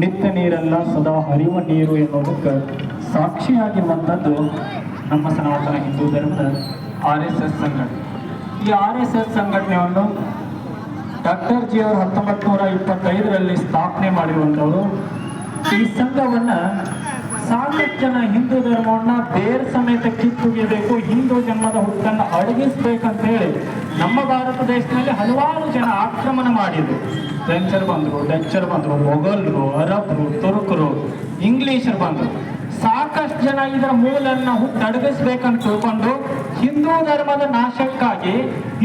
ನಿತ್ಯ ನೀರಲ್ಲ ಸದಾ ಹರಿಯುವ ನೀರು ಎನ್ನುವುದಕ್ಕೆ ಸಾಕ್ಷಿಯಾಗಿರುವಂಥದ್ದು ನಮ್ಮ ಸನಾತನ ಹಿಂದೂ ಧರ್ಮದ ಆರ್ ಎಸ್ ಎಸ್ ಸಂಘಟನೆ. ಈ ಆರ್ ಎಸ್ ಎಸ್ ಸಂಘಟನೆಯನ್ನು ಡಾಕ್ಟರ್ ಜಿ ಅವರು ಹತ್ತೊಂಬತ್ತು ನೂರ ಇಪ್ಪತ್ತೈದರಲ್ಲಿ ಸ್ಥಾಪನೆ ಮಾಡಿರುವಂಥವರು. ಈ ಸಂಘವನ್ನ ಸಾಕಷ್ಟು ಜನ ಹಿಂದೂ ಧರ್ಮವನ್ನ ಬೇರೆ ಸಮೇತ ಕಿತ್ತುಗಿಬೇಕು ಹಿಂದೂ ಜನ್ಮದ ಹುಟ್ಟನ್ನು ಅಡಗಿಸ್ಬೇಕಂತ ಹೇಳಿ ನಮ್ಮ ಭಾರತ ದೇಶದಲ್ಲಿ ಹಲವಾರು ಜನ ಆಕ್ರಮಣ ಮಾಡಿದ್ರು. ಫ್ರೆಂಚರ್ ಬಂದರು, ಡಚ್ಚರ್ ಬಂದರು, ಮೊಘಲ್ರು, ಅರಬ್ರು, ತುರ್ಕರು, ಇಂಗ್ಲಿಷರು ಬಂದರು. ಸಾಕಷ್ಟು ಜನ ಇದರ ಮೂಲನ್ನ ಹುಟ್ಟಡಗಿಸ್ಬೇಕಂತ ತಿಳ್ಕೊಂಡು ಹಿಂದೂ ಧರ್ಮದ ನಾಶಕ್ಕಾಗಿ,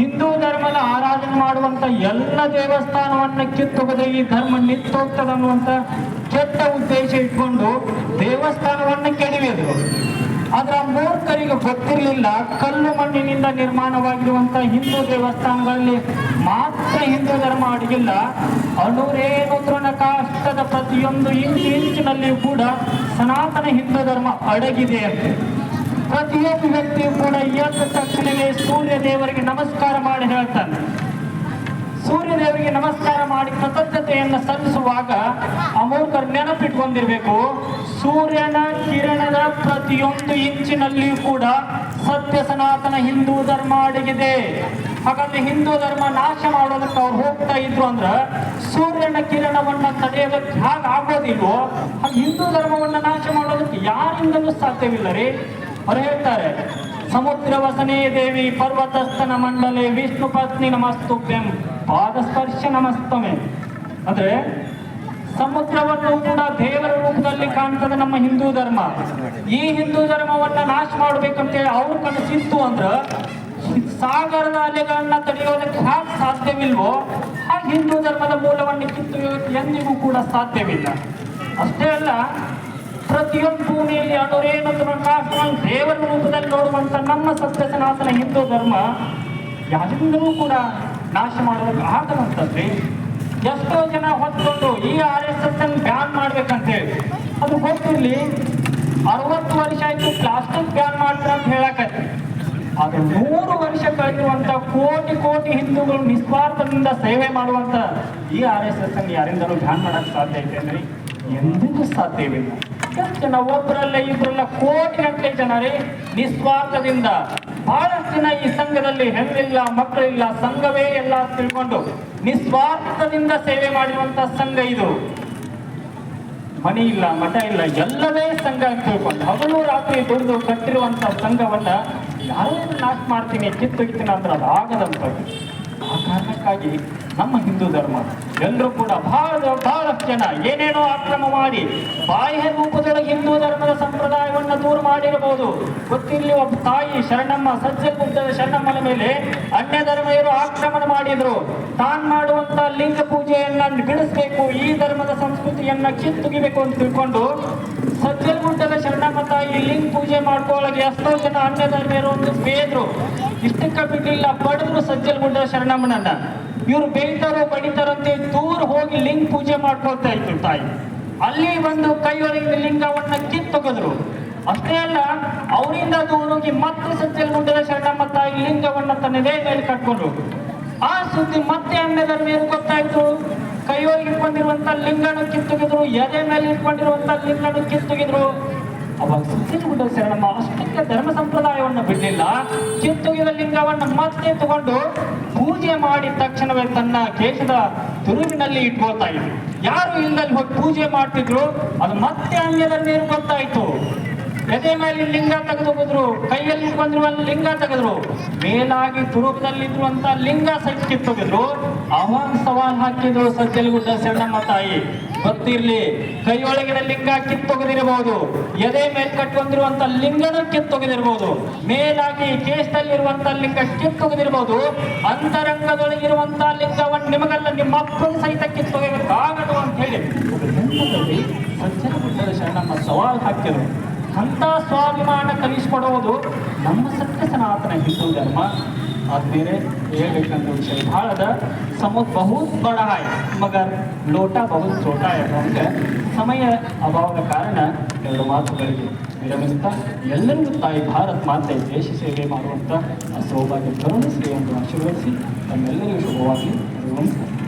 ಹಿಂದೂ ಧರ್ಮದ ಆರಾಧನೆ ಮಾಡುವಂತ ಎಲ್ಲ ದೇವಸ್ಥಾನವನ್ನ ಕಿತ್ತೊಗದೆ ಈ ಧರ್ಮ ನಿಂತೋಗ್ತದನ್ನುವಂತ ಕೆಟ್ಟ ಉದ್ದೇಶ ಇಟ್ಕೊಂಡು ದೇವಸ್ಥಾನವನ್ನು ಕೆಡವಿದ್ರು ಆದ್ರೆ ಆ ಮೂರ್ಖರಿಗೆ ಗೊತ್ತಿರಲಿಲ್ಲ, ಕಲ್ಲು ಮಣ್ಣಿನಿಂದ ನಿರ್ಮಾಣವಾಗಿರುವಂತ ಹಿಂದೂ ದೇವಸ್ಥಾನಗಳಲ್ಲಿ ಮಾತ್ರ ಹಿಂದೂ ಧರ್ಮ ಅಡಗಿಲ್ಲ. ಅಣುರೇನು ತೃಣಕಾಷ್ಟದ ಪ್ರತಿಯೊಂದು ಇಂಚು ಇಂಚಿನಲ್ಲಿಯೂ ಕೂಡ ಸನಾತನ ಹಿಂದೂ ಧರ್ಮ ಅಡಗಿದೆ. ಅಂತ ಪ್ರತಿಯೊಂದು ವ್ಯಕ್ತಿಯು ಕೂಡ ಎದ್ದ ತಕ್ಷಣವೇ ಸೂರ್ಯ ದೇವರಿಗೆ ನಮಸ್ಕಾರ ಮಾಡಿ ಹೇಳ್ತಾನೆ. ಸೂರ್ಯ ದೇವರಿಗೆ ನಮಸ್ಕಾರ ಮಾಡಿ ಕೃತಜ್ಞತೆಯನ್ನು ಸಲ್ಲಿಸುವಾಗ ನೆನಪಿಟ್ಕೊಂಡಿರ್ಬೇಕು, ಸೂರ್ಯನ ಕಿರಣದ ಪ್ರತಿಯೊಂದು ಇಂಚಿನಲ್ಲಿಯೂ ಕೂಡ ಸತ್ಯ ಸನಾತನ ಹಿಂದೂ ಧರ್ಮ ಅಡಗಿದೆ. ಹಾಗಾದ್ರೆ ಹಿಂದೂ ಧರ್ಮ ನಾಶ ಮಾಡೋದಕ್ಕೆ ಅವ್ರು ಹೋಗ್ತಾ ಇದ್ರು ಅಂದ್ರ ಸೂರ್ಯನ ಕಿರಣವನ್ನ ತಡೆಯೋದಕ್ಕೆ ಹಾಗೆ ಆಗೋದಿಲ್ವೋ ಹಿಂದೂ ಧರ್ಮವನ್ನ ನಾಶ ಮಾಡೋದಕ್ಕೆ ಯಾರಿಂದಲೂ ಸಾಧ್ಯವಿಲ್ಲ ರೀ ಅವ್ರು ಹೇಳ್ತಾರೆ, ಸಮುದ್ರ ವಸನೇ ದೇವಿ ಪರ್ವತಸ್ಥನ ಮಂಡಲೆ ವಿಷ್ಣು ಪತ್ನಿ ನಮಸ್ತುಭ್ಯಂ ಪಾದಸ್ಪರ್ಶ ನಮಸ್ತಮೆ. ಅಂದ್ರೆ ಸಮುದ್ರವನ್ನು ಕೂಡ ದೇವರ ರೂಪದಲ್ಲಿ ಕಾಣ್ತದೆ ನಮ್ಮ ಹಿಂದೂ ಧರ್ಮ. ಈ ಹಿಂದೂ ಧರ್ಮವನ್ನ ನಾಶ ಮಾಡ್ಬೇಕಂತೇಳಿ ಅವ್ರ ಕನಸಿತ್ತು ಅಂದ್ರ ಸಾಗರದ ಅಲೆಗಳನ್ನ ತಡೆಯೋದಕ್ಕೆ ಹ್ಯಾಕ್ ಸಾಧ್ಯವಿಲ್ವೋ ಹಾಗೆ ಹಿಂದೂ ಧರ್ಮದ ಮೂಲವನ್ನು ಕಿತ್ತು ಎಂದಿಗೂ ಕೂಡ ಸಾಧ್ಯವಿಲ್ಲ. ಅಷ್ಟೇ ಅಲ್ಲ, ಪ್ರತಿಯೊಂದು ಭೂಮಿಯಲ್ಲಿ ಅಣುರೇನು ಕಾಷ್ಟವನ್ನು ದೇವರ ರೂಪದಲ್ಲಿ ನೋಡುವಂತ ನಮ್ಮ ಸತ್ಯ ಸನಾತನ ಹಿಂದೂ ಧರ್ಮ ಯಾರಿಂದಲೂ ಕೂಡ ನಾಶ ಮಾಡೋದಕ್ಕೆ ಆಗದಂತದ್ರಿ ಎಷ್ಟೋ ಜನ ಹೊತ್ಕೊಂಡು ಈ ಆರ್ ಎಸ್ ಎಸ್ ಅನ್ನು ಬ್ಯಾನ್ ಮಾಡ್ಬೇಕಂತೇಳಿ. ಅದು ಗೊತ್ತಿರ್ಲಿ, ಅರವತ್ತು ವರ್ಷ ಆಯ್ತು ಪ್ಲಾಸ್ಟಿಕ್ ಬ್ಯಾನ್ ಮಾಡ್ತಾರೆ ಅಂತ ಹೇಳಕತ್ತಿ ಅದು ನೂರು ವರ್ಷ ಕಳೆದಿರುವಂತ ಕೋಟಿ ಕೋಟಿ ಹಿಂದೂಗಳು ನಿಸ್ವಾರ್ಥದಿಂದ ಸೇವೆ ಮಾಡುವಂತ ಈ ಆರ್ ಎಸ್ ಎಸ್ ಅನ್ನು ಯಾರಿಂದಲೂ ಬ್ಯಾನ್ ಮಾಡಕ್ ಸಾಧ್ಯ ಐತೇನ್ರಿ ಎಂದಿಗೂ ಸಾಧ್ಯವಿಲ್ಲ ಜನ ಒಬ್ಬರಲ್ಲ ಇಬ್ಬರಲ್ಲ ಕೋಟಿ ಗಂಟೆ ಜನರೇ ನಿಸ್ವಾರ್ಥದಿಂದ ಬಹಳಷ್ಟು ಈ ಸಂಘದಲ್ಲಿ ಹೆಣ್ಣಿಲ್ಲ, ಮಕ್ಕಳಿಲ್ಲ, ಸಂಘವೇ ಎಲ್ಲ ತಿಳ್ಕೊಂಡು ನಿಸ್ವಾರ್ಥದಿಂದ ಸೇವೆ ಮಾಡಿರುವಂತ ಸಂಘ ಇದು. ಮನೆ ಇಲ್ಲ, ಮಠ ಇಲ್ಲ, ಎಲ್ಲವೇ ಸಂಘ ಅಂತ ತಿಳ್ಕೊಂಡು ಹಗಲು ರಾತ್ರಿ ದುಡಿದು ಕಟ್ಟಿರುವಂತ ಸಂಘವನ್ನ ಯಾರು ನಾಶ ಮಾಡ್ತೀನಿ ಕಿತ್ತೊಗಿತೀನಿ ಅಂದ್ರೆ ಅದು ಆಗದಂಥದ್ದು ಆ ಕಾರಣಕ್ಕಾಗಿ ನಮ್ಮ ಹಿಂದೂ ಧರ್ಮ ಎಲ್ಲರೂ ಕೂಡ ಬಹಳ ಬಹಳಷ್ಟು ಜನ ಏನೇನೋ ಅಕ್ರಮ ಮಾಡಿ ಬಾಹ್ಯ ರೂಪದಲ್ಲಿ ಹಿಂದೂ ಧರ್ಮದ ಸಂಪ್ರದಾಯವನ್ನು ದೂರ ಮಾಡಿರಬಹುದು. ಗೊತ್ತಿರಲಿ ಒಬ್ಬ ತಾಯಿ ಶರಣಮ್ಮ ಸಜ್ಜಗುಡ್ಡದ ಶರಣಮ್ಮನ ಮೇಲೆ ಅನ್ಯ ಧರ್ಮೀಯರು ಆಕ್ರಮಣ ಮಾಡಿದ್ರು. ತಾನ್ ಮಾಡುವಂತ ಲಿಂಗ ಪೂಜೆಯನ್ನ ಬಿಡಿಸ್ಬೇಕು, ಈ ಧರ್ಮದ ಸಂಸ್ಕೃತಿಯನ್ನ ಕಿತ್ತುಗಿಬೇಕು ಅಂತ ತಿಳ್ಕೊಂಡು ಸಜ್ಜಲಗುಡ್ಡದ ಲಿಂಗ ಪೂಜೆ ಮಾಡ್ಕೊಳ್ಳೋಕೆ ಎಷ್ಟೋ ಜನ ಅನ್ನದರ್ಮಿಯರು ಒಂದು ಬೇದ್ರು. ಇಷ್ಟಕ್ಕ ಬಿಡ್ಲಿಲ್ಲ, ಬಡಿದ್ರು ಗುಂಡ ಶರಣಮ್ಮನನ್ನ. ಇವ್ರು ಬೇಯ್ತಾರೋ ಬಡಿತಾರಂತೆ ದೂರ ಹೋಗಿ ಲಿಂಗ ಪೂಜೆ ಮಾಡ್ಕೊಳ್ತಾ ಇತ್ತು ತಾಯಿ. ಅಲ್ಲಿ ಬಂದು ಕೈಯೊಳಗಿನ ಲಿಂಗವನ್ನ ಕಿತ್ತೊಗೆದ್ರು ಅಷ್ಟೇ ಅಲ್ಲ, ಅವರಿಂದ ದೂರ ಹೋಗಿ ಮತ್ತೆ ಗುಂಡದ ಶರಣಮ್ಮ ತಾಯಿ ಲಿಂಗವನ್ನ ತನ್ನ ಮೇಲೆ ಕಟ್ಕೊಂಡ್ರು ಆ ಸುದ್ದಿ ಮತ್ತೆ ಅನ್ನದರ್ಮಿಯರು ಗೊತ್ತಾಯ್ತು ಕೈಯೊಳಗೆ ಇಟ್ಕೊಂಡಿರುವಂತ ಲಿಂಗನ ಕಿತ್ತೊಗೆದ್ರು ಎದೆ ಮೇಲೆ ಇಟ್ಕೊಂಡಿರುವಂತ ಲಿಂಗನ ಕಿತ್ತೊಗೆದ್ರು ಅವಾಗ ಸಜ್ಜನಗುಡ್ಡ ಶರಣಮ್ಮ, ಅಷ್ಟಕ್ಕೆ ಧರ್ಮ ಸಂಪ್ರದಾಯವನ್ನು ಬಿಡಲಿಲ್ಲ. ಕಿತ್ತುಗಿದ ಲಿಂಗವನ್ನು ಮತ್ತೆ ತಗೊಂಡು ಪೂಜೆ ಮಾಡಿದ ತಕ್ಷಣವೇ ತನ್ನ ಕೇಶದ ತುರುವಿನಲ್ಲಿ ಇಟ್ಕೋತಾ ಇದ್ರು ಯಾರು ಇಲ್ಲದಲ್ಲಿ ಹೋಗಿ ಪೂಜೆ ಮಾಡ್ತಿದ್ರು, ಅದು ಮತ್ತೆ ಅಂಗ್ಯದಲ್ಲಿ ನೀರು ಗೊತ್ತಾಯ್ತು. ಎದೆ ಮೇಲೆ ಲಿಂಗ ತೆಗೆದುಬಿದ್ರು, ಕೈಯಲ್ಲಿ ಬಂದ್ರು ಲಿಂಗ ತೆಗೆದ್ರು. ಮೇಲಾಗಿ ತುರುಪದಲ್ಲಿರುವಂತ ಲಿಂಗ ಸಹಿತ ಕಿತ್ತೊಗೆದ್ರು. ಅವಾಗ ಸವಾಲ್ ಹಾಕಿದ್ರು ಸಜ್ಜಲಗುಡ್ಡ ಸಣ್ಣಮ್ಮ ತಾಯಿ. ಗೊತ್ತಿರ್ಲಿ ಕೈಯೊಳಗಿನ ಲಿಂಗ ಕಿತ್ತೊಗೆದಿರಬಹುದು. ಎದೆ ಮೇಲ್ ಕಟ್ಕೊಂಡಿರುವಂತ ಲಿಂಗನ ಕಿತ್ತೊಗೆದಿರಬಹುದು. ಮೇಲಾಗಿ ಕೇಶದಲ್ಲಿರುವಂತ ಲಿಂಗ ಕಿತ್ತೊಗೆದಿರಬಹುದು. ಅಂತರಂಗದೊಳಗಿರುವಂತ ಲಿಂಗವನ್ನು ನಿಮಗಲ್ಲ, ನಿಮ್ಮ ಅಪ್ಪನ ಸಹಿತ ಕಿತ್ತೊಗೆಯಬೇಕಾಗದು ಅಂತ ಹೇಳಿ. ಸಜ್ಜನಗುಡ್ಡದ ಶರಣಮ್ಮ ಸವಾಲ್ ಹಾಕಿದ್ರು ಅಂತ ಸ್ವಾಭಿಮಾನ ಕಲಿಸ್ಕೊಡುವುದು ನಮ್ಮ ಸತ್ಯ ಸನಾತನ ಹಿಂದೂ ಧರ್ಮ. ಆದ್ಮೇಲೆ ಹೇಳ್ಬೇಕಂತ ವಿಷಯ. ಭಾಳ ಅದ. ಸಮುದ್ರ ಬಹುತ್ ಬಡ ಹಾಯ್ ಮಗರ್ ಲೋಟ ಬಹುತ್ ಚೋಟ ಹಂಗೆ ಸಮಯ ಅಭಾವದ ಕಾರಣ ಎರಡು ಮಾತುಗಳಿಗೆ ವಿರಮಿಸ್ತಾ ಎಲ್ಲರಿಗೂ ತಾಯಿ ಭಾರತ್ ಮಾತೆ ದೇಶ ಸೇವೆ ಮಾಡುವಂಥ ಸೌಭಾಗ್ಯ ಕರುಣಿಸಲಿ ಎಂದು ಆಶೀರ್ವದಿಸಿ ತಮ್ಮೆಲ್ಲರಿಗೂ ಶುಭವಾಗಲಿ. ನಮಸ್ಕಾರ